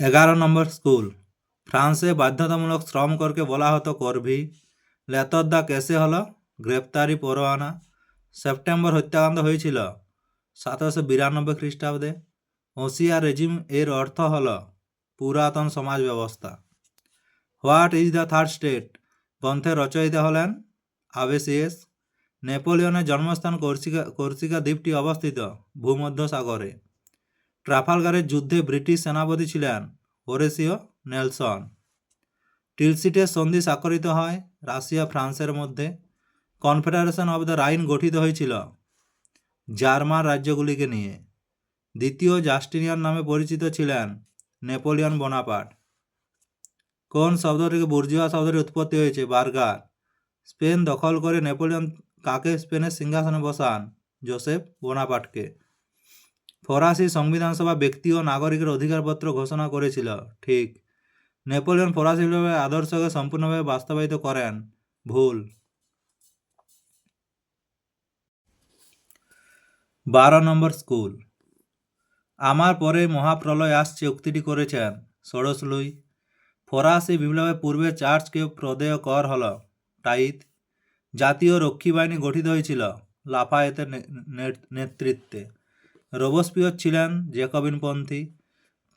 এগারো নম্বর স্কুল। ফ্রান্সে বাধ্যতামূলক শ্রম করকে বলা হতো করভি। লেতরদা কেসে হলো গ্রেপ্তারি পরোয়ানা। সেপ্টেম্বর হত্যাকাণ্ড হয়েছিল সতেরোশো বিরানব্বই খ্রিস্টাব্দে। ওসিয়া রেজিম এর অর্থ হল পুরাতন সমাজ ব্যবস্থা। What is the third estate? গ্রন্থের রচয়িতা হলেন আবেসিএস নেপোলিয়নের জন্মস্থান কর্সিকা কর্সিকা দ্বীপটি অবস্থিত ভূমধ্য সাগরে ট্রাফালগারের যুদ্ধে ব্রিটিশ সেনাপতি ছিলেন হোরেসিও নেলসন। টিলসিটের সন্ধি স্বাক্ষরিত হয় রাশিয়া, ফ্রান্সের মধ্যে। কনফেডারেশন অব দ্য রাইন গঠিত হয়েছিল জার্মান রাজ্যগুলিকে নিয়ে। দ্বিতীয় জাস্টিনিয়ান নামে পরিচিত ছিলেন নেপোলিয়ন বোনাপার্ট। কোন শব্দ থেকে বুর্জুয়া শব্দের উৎপত্তি হয়েছে? বার্গার। স্পেন দখল করে নেপোলিয়ন কাকে? স্পেনের সিংহাসনে বসান জোসেফ বোনাপার্টকে। ফরাসি সংবিধান সভা ব্যক্তি ও নাগরিকের অধিকারপত্র ঘোষণা করেছিল। ঠিক। নেপোলিয়ন ফরাসি বিপ্লবের আদর্শকে সম্পূর্ণভাবে বাস্তবায়িত করেন। ভুল। বারো নম্বর স্কুল। আমার পরে মহাপ্রলয় আসছে উক্তিটি করেছেন। ষোড়শ লুই। ফরাসি বিপ্লবের পূর্বে চার্চকে প্রদেয় কর হল। টাইত। জাতীয় রক্ষী বাহিনী গঠিত হয়েছিল। লাফায়েতের নেতৃত্বে। রোবসপিয়র ছিলেন জেকবিনপন্থী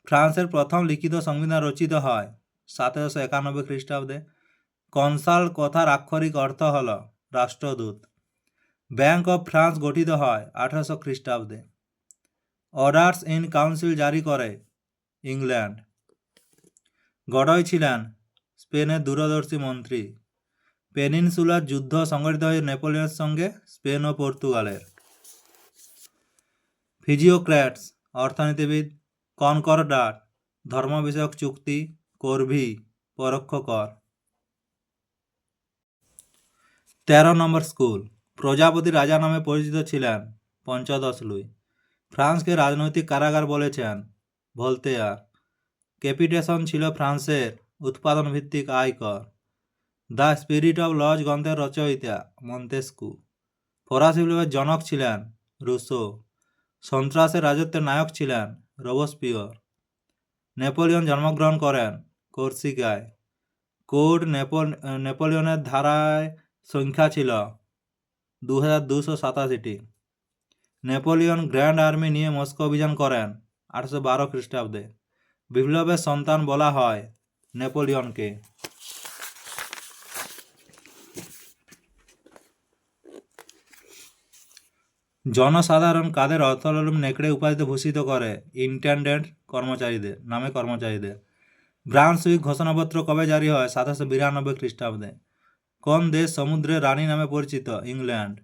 ফ্রান্সের প্রথম লিখিত সংবিধান রচিত হয় সতেরোশো একানব্বই খ্রিস্টাব্দে। কনসাল কথার আক্ষরিক অর্থ হল রাষ্ট্রদূত। ব্যাংক অফ ফ্রান্স গঠিত হয় আঠারোশো খ্রিস্টাব্দে। অর্ডার্স ইন কাউন্সিল জারি করে ইংল্যান্ড। গডয় ছিলেন স্পেনের দূরদর্শী মন্ত্রী। পেনিনসুলার যুদ্ধ সংগঠিত হয় নেপোলিয়নের সঙ্গে স্পেন ও পর্তুগালের। ফিজিওক্র্যাটস, অর্থনীতিবিদ কনকর্ডাট ধর্ম বিষয়ক চুক্তি করভি পরোক্ষ কর তেরো নম্বর স্কুল, প্রজাপতি রাজা নামে পরিচিত ছিলেন পঞ্চদশ লুই ফ্রান্সকে রাজনৈতিক কারাগার বলেছেন ভোলতেয়ার। ক্যাপিটেশন ছিল ফ্রান্সের উৎপাদন ভিত্তিক আয়কর। দ্য স্পিরিট অফ লজ গ্রন্থের রচয়িতা মন্তেস্কু। ফরাসি বিপ্লবের জনক ছিলেন রুসো। সন্ত্রাসের রাজত্বের নায়ক ছিলেন রোবসপিয়র নেপোলিয়ন জন্মগ্রহণ করেন কোর্সিকায়। কোড নেপোল নেপোলিয়নের ধারায় সংখ্যা ছিল দু হাজার দুশো সাতাশিটি। নেপোলিয়ন গ্র্যান্ড আর্মি নিয়ে মস্কো অভিযান করেন আটশো বারো খ্রিস্টাব্দে। বিপ্লবের সন্তান বলা হয় নেপোলিয়নকে। জনসাধারণ কাদের অর্থলম্ব নেকড়ে উপাধিতে ভূষিত করে? ইন্টেন্ডেন্ট কর্মচারীদের, নামে কর্মচারীদের। ব্রাউনসুইক ঘোষণাপত্র কবে জারি হয়? সাতাশো বিরানব্বই খ্রিস্টাব্দে। কোন দেশ সমুদ্রের রানী নামে পরিচিত? ইংল্যান্ড।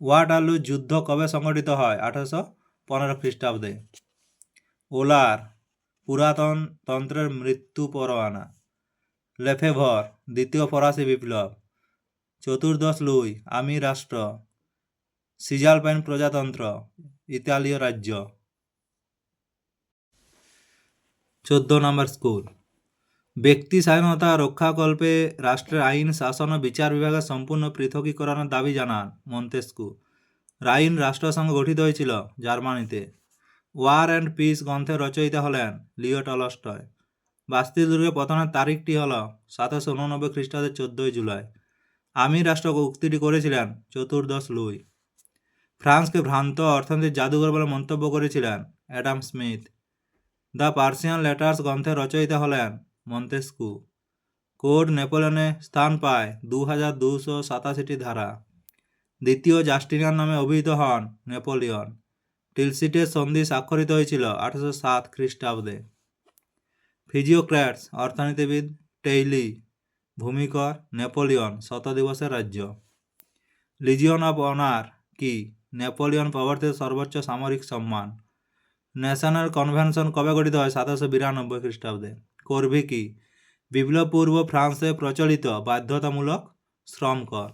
ওয়াটারলু যুদ্ধ কবে সংগঠিত হয়? আঠারোশো পনেরো খ্রিস্টাব্দে। ওলার, পুরাতন তন্ত্রের মৃত্যু পরোয়ানা। লেফেভর, দ্বিতীয় ফরাসি বিপ্লব। চতুর্দশ লুই আমি রাষ্ট্র। সিজালপাইন প্রজাতন্ত্র, ইতালীয় রাজ্য। চোদ্দ নম্বর স্কুল। ব্যক্তি স্বাধীনতা রক্ষাকল্পে রাষ্ট্রের আইন, শাসন ও বিচার বিভাগের সম্পূর্ণ পৃথকীকরণের দাবি জানান মন্তেস্কু। রাইন রাষ্ট্রসংঘ গঠিত হয়েছিল জার্মানিতে। ওয়ার অ্যান্ড পিস গ্রন্থের রচয়িতা হলেন লিও টলস্টয়। বাস্তি পতনের তারিখটি হল সাতাশো উননব্বই খ্রিস্টাব্দের চোদ্দোই জুলাই। আমি রাষ্ট্র উক্তিটি করেছিলেন চতুর্দশ লুই। ফ্রান্সকে ভ্রান্ত অর্থনৈতিক জাদুঘর বলে মন্তব্য করেছিলেন Adam Smith. The Persian letters গ্রন্থের রচয়িতা হলেন মন্তেস্কু। কোড নেপোলিয়নে স্থান পায় দু হাজার দুশো সাতাশিটি ধারা। দ্বিতীয় জাস্টিনিয়ান নামে অভিহিত হন নেপোলিয়ন। টিলসিটের সন্ধি স্বাক্ষরিত হয়েছিল আঠারোশো সাত খ্রিস্টাব্দে। ফিজিওক্র্যাটস, অর্থনীতিবিদ টেইলি, ভূমিকর নেপোলিয়ন শত দিবসের রাজ্য। লিজিয়ন অফ অনার কি? নেপোলিয়ন প্রবর্তিত সর্বোচ্চ সামরিক সম্মান। ন্যাশনাল কনভেনশন কবে গঠিত হয়? সাতাশো বিরানব্বই খ্রিস্টাব্দে। করবে কি? বিপ্লব পূর্ব ফ্রান্সে প্রচলিত বাধ্যতামূলক শ্রম কর।